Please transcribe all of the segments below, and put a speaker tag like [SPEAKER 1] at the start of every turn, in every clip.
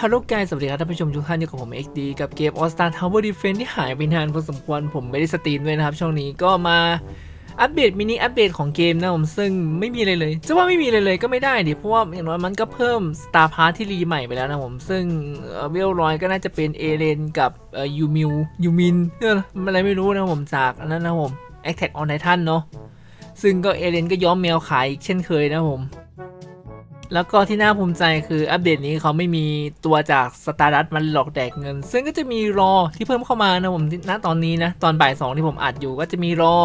[SPEAKER 1] ฮัลโหลกายสวัสดีครับท่านผู้ชมทุกท่านอยู่กับผม XD กับเกม All Star Tower Defense ที่หายไปนานพอสมควรผมไม่ได้สตรีมด้วยนะครับ ช่วงนี้ก็มาอัปเดตมินิอัปเดตของเกมนะผมซึ่งไม่มีอะไรเลย จะว่าไม่มีอะไรเลยก็ไม่ได้ดิเพราะว่าอย่างน้อยมันก็เพิ่ม Star Pass ที่รีใหม่ไปแล้วนะผมซึ่งเวลร้อยก็น่าจะเป็นเอเลนกับยูมิวยูมินเอออะไรไม่รู้นะผมจากอันนั้นนะผม Attack on Titan เนาะซึ่งก็เอเลนก็ย้อมแมวขายอีกเช่นเคยนะผม แล้วก็ที่น่าภูมิใจคืออัปเดตนี้เขาไม่มีตัวจากสตาร์ดัตมันหลอกแดกเงิน ซึ่งก็จะมีรอที่เพิ่มเข้ามานะผมณตอนนี้นะ ตอนบ่ายสองที่ผมอัดอยู่ก็จะมีรอ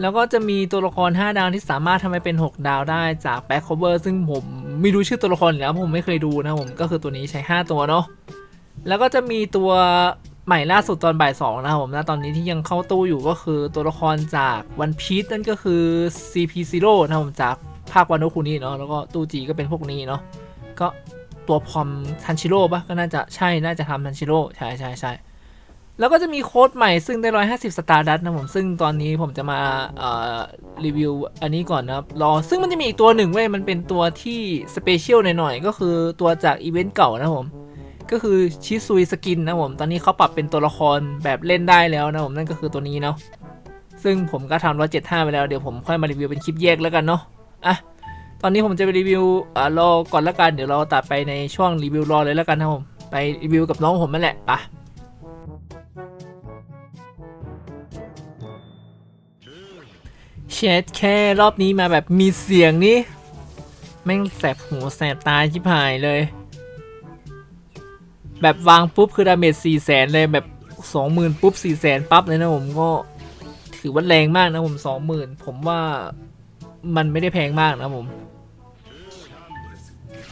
[SPEAKER 1] แล้วก็จะมีตัวละคร 5 ดาวที่สามารถทำให้เป็น 6 ดาวได้จากแบ็คโคเวอร์ซึ่งผมไม่รู้ชื่อตัวละครแล้วผมไม่เคยดูนะผมก็คือตัวนี้ใช้ 5 ตัวเนาะแล้วก็จะมีตัวใหม่ล่าสุดตอนบ่ายสองนะครับผมนะตอนนี้ที่ยังเข้าตู้อยู่ก็คือตัวละครจากวันพี e นั่นก็คือ CP0 นะครับผมจาก ภาควันโนคุนี่เนาะแล้วก็ตู้จีก็เป็นพวกนี้เนาะก็ตัวพรอมทันชิโร่ปะก็น่าจะใช่น่าจะทำทันชิโร่ใช่ใช่ใช่แล้วก็จะมีโค้ดใหม่ซึ่งได้ 150 สตาร์ดัตนะผม ซึ่งตอนนี้ผมจะมาเอ่อรีวิวอันนี้ก่อนนะครับ รอ ซึ่งมันจะมีอีกตัวหนึ่งเว้ย มันเป็นตัวที่สเปเชียลหน่อยๆ ก็คือตัวจากอีเวนต์เก่านะผม ก็คือชิซุยสกินนะผม ตอนนี้เขาปรับเป็นตัวละครแบบเล่นได้แล้วนะผม นั่นก็คือตัวนี้เนาะ ซึ่งผมก็ทำร้อยเจ็ดห้าไปแล้ว เดี๋ยวผมค่อยมารีวิวเป็นคลิปแยกแล้วกันเนาะ อะตอนนี้ผมจะไปรีวิวอ่ารอก่อนละกันเดี๋ยวเราตัดไปในช่วงรีวิวรอเลยล้วกันนะครับผมไปรีวิวกับน้องผมนั่นแหละปะเช็ดแค่รอบนี้มาแบบมีเสียงนี่แม่งแสบหูแสบตาชิบหายเลย แบบวางปุ๊บคือดาเมจสี่แสนเลยแบบสองหมื่นปุ๊บสี่แสนปั๊บเลยนะผมก็ถือว่าแรงมากนะผมสองหมื่นผมว่า มันไม่ได้แพงมากนะผม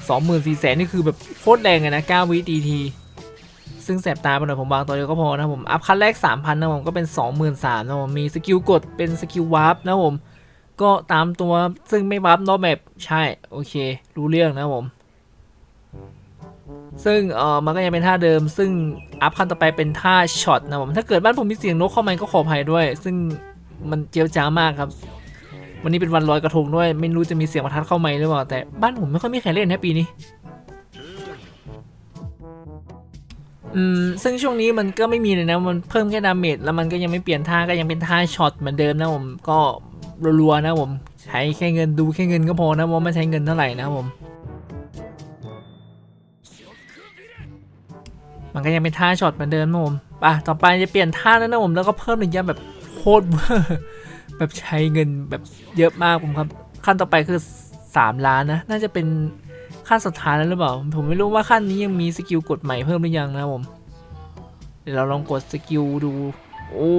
[SPEAKER 1] สองหมื่นสี่แสนนี่คือแบบโคตรแรงเลยนะเก้าวิดีทีซึ่งแสบตาไปหน่อยผมวางตัวเดียวก็พอนะผม อัพคันแรกสามพันนะผมก็เป็นสองหมื่นสามนะผมมีสกิลกดเป็นสกิลวาร์ปนะผม ก็ตามตัวซึ่งไม่วาร์ปนอกแบบใช่ โอเค รู้เรื่องนะผม ซึ่งเออมันก็ยังเป็นท่าเดิม ซึ่งอัพขั้นต่อไปเป็นท่าช็อตนะผม ถ้าเกิดบ้านผมมีเสียงนกเข้ามาก็ขออภัยด้วย ซึ่งมันเจียวจ้ามากครับ วันนี้เป็นวันลอยกระทงด้วย ไม่รู้จะมีเสียงประทัดเข้าไหมหรือเปล่า แต่บ้านผมไม่ค่อยมีใครเล่นนะปีนี้ อืม ซึ่งช่วงนี้มันก็ไม่มีเลยนะ มันเพิ่มแค่ดาเมจแล้วมันก็ยังไม่เปลี่ยนท่าก็ยังเป็นท่าช็อตเหมือนเดิมนะผม ก็รัวๆนะผม ใช้แค่เงินดูแค่เงินก็พอนะว่าไม่ใช้เงินเท่าไหร่นะผมมันก็ยังเป็นท่าช็อตเหมือนเดิมนะผม ป่ะ ต่อไปจะเปลี่ยนท่าแล้วนะผม แล้วก็เพิ่มระยะแบบโคตรเวอร์ แบบใช้เงินแบบเยอะมากผมครับ ขั้นต่อไปคือ 3 ล้านนะ น่าจะเป็นขั้นสุดท้ายแล้วหรือเปล่า ผมไม่รู้ว่าขั้นนี้ยังมีสกิลกดใหม่เพิ่มหรือยังนะผม เดี๋ยวเราลองกดสกิลดู โอ้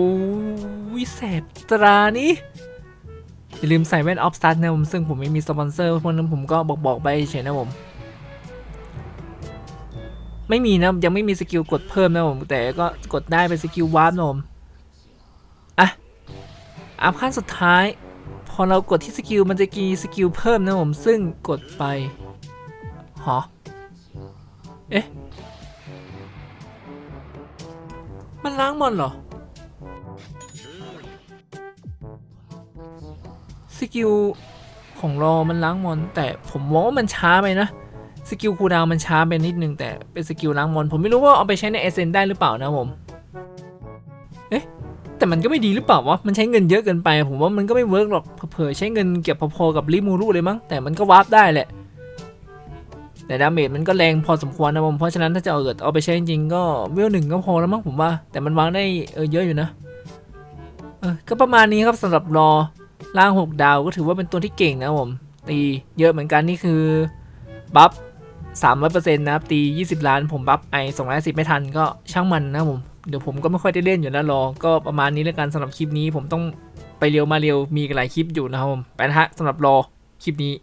[SPEAKER 1] ยแสบตรานี่อย่าลืมใส่แว่นออฟสตาร์นะผม ซึ่งผมไม่มีสปอนเซอร์เพราะนั้นผมก็บอกบอกไปเฉยนะผม ไม่มีนะ ยังไม่มีสกิลกดเพิ่มนะผม แต่ก็กดได้เป็นสกิลวาร์ปนะผม อัพขั้นสุดท้าย พอเรากดที่สกิลมันจะกีสกิลเพิ่มนะผม ซึ่งกดไปหอเอ๊ะ มันล้างมอนเหรอ สกิลของรอมันล้างมอน แต่ผมมองว่ามันช้าไปนะสกิลคูดาวมันช้าไปนิดนึงแต่เป็นสกิลล้างมอน ผมไม่รู้ว่าเอาไปใช้ในเอเซนได้หรือเปล่านะผม แต่มันก็ไม่ดีหรือเปล่าวะ มันใช้เงินเยอะเกินไป ผมว่ามันก็ไม่เวิร์กหรอก เผลอใช้เงินเก็บพอๆกับลิมูรุเลยมั้ง แต่มันก็วาร์ปได้แหละ แต่ดาเมจมันก็แรงพอสมควรนะผม เพราะฉะนั้นถ้าจะเอาเกิดเอาไปใช้จริงก็เวลหนึ่งก็พอแล้วมั้งผมว่า แต่มันวางได้เออเยอะอยู่นะ เออ ก็ประมาณนี้ครับสำหรับรอล่าง6ดาวก็ถือว่าเป็นตัวที่เก่งนะผม ตีเยอะเหมือนกันนี่คือบัฟ300%นต์นะครับตี20ล้านผมบัฟไอ210ไม่ทันก็ช่างมันนะผม เดี๋ยวผมก็ไม่ค่อยได้เล่นอยู่แล้วรอ ก็ประมาณนี้แล้วกันสำหรับคลิปนี้ผมต้องไปเร็วมาเร็วมีหลายคลิปอยู่นะครับผมไปนะฮะสำหรับรอคลิปนี้